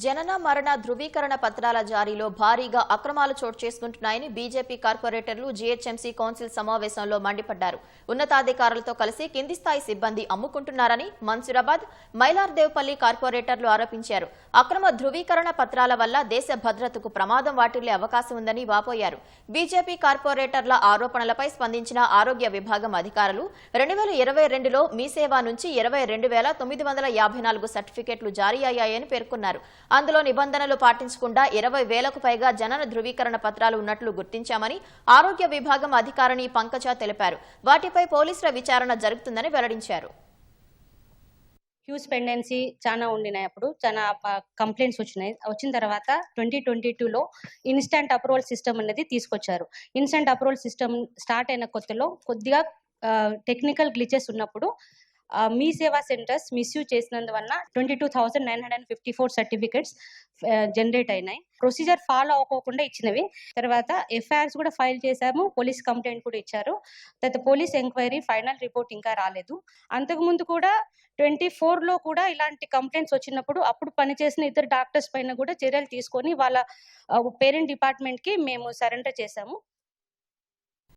జనన మరణ ధృవీకరణ పత్రాల జారీలో భారీగా అక్రమాలు చోటు చేసుకుంటున్నాయని బీజేపీ కార్పొరేటర్లు జీహెచ్ఎంసీ కౌన్సిల్ సమావేశంలో మండిపడ్డారు. ఉన్నతాధికారులతో కలిసి కింది స్థాయి సిబ్బంది అమ్ముకుంటున్నారని మన్సూరాబాద్ మైలార్దేవ్పల్లి కార్పొరేటర్లు ఆరోపించారు. అక్రమ ధృవీకరణ పత్రాల వల్ల దేశ భద్రతకు ప్రమాదం వాటిల్లే అవకాశం ఉందని వాపోయారు. బీజేపీ కార్పొరేటర్ల ఆరోపణలపై స్పందించిన ఆరోగ్య విభాగం అధికారులు రెండు వేల ఇరవై రెండులో మీ సేవ నుంచి ఇరవై రెండు వేల తొమ్మిది వందల యాభై నాలుగు సర్టిఫికెట్లు జారీ అయ్యాయని పేర్కొన్నారు. అందులో నిబంధనలు పాటించకుండా ఇరవై వేలకు పైగా జనన ధృవీకరణ పత్రాలు ఉన్నట్లు గుర్తించామని ఆరోగ్య విభాగం అధికారిని పంకజ తెలిపారు. వాటిపై పోలీసుల విచారణ జరుగుతుందని వెల్లడించారు. హ్యూజ్ పెండెన్సీ చాలా ఉండినాయి అప్పుడు. చాలా కంప్లైంట్స్ వచ్చినాయి. వచ్చిన తర్వాత ట్వంటీ ట్వంటీ టూలో ఇన్స్టంట్ అప్రూవల్ సిస్టమ్ అనేది తీసుకొచ్చారు. ఇన్స్టంట్ అప్రూవల్ సిస్టమ్ స్టార్ట్ అయిన కొత్తలో కొద్దిగా టెక్నికల్ గ్లిచెస్ ఉన్నప్పుడు Mee Seva centres misuse చేసినందువల్ల twenty two thousand nine hundred fifty four certificates generate అయినాయి. ప్రొసీజర్ ఫాలో అవ్వకుండా ఇచ్చినవి. తర్వాత ఎఫ్ఐఆర్స్ కూడా ఫైల్ చేశాము. పోలీస్ కంప్లైంట్ కూడా ఇచ్చారు. తర్వాత పోలీస్ ఎంక్వైరీ ఫైనల్ రిపోర్ట్ ఇంకా రాలేదు. అంతకుముందు కూడా ట్వంటీ లో కూడా ఇలాంటి కంప్లైంట్స్ వచ్చినప్పుడు అప్పుడు పనిచేసిన ఇద్దరు డాక్టర్స్ పైన కూడా చర్యలు తీసుకొని వాళ్ళ పేరెంట్ డిపార్ట్మెంట్కి మేము సరెండర్ చేశాము.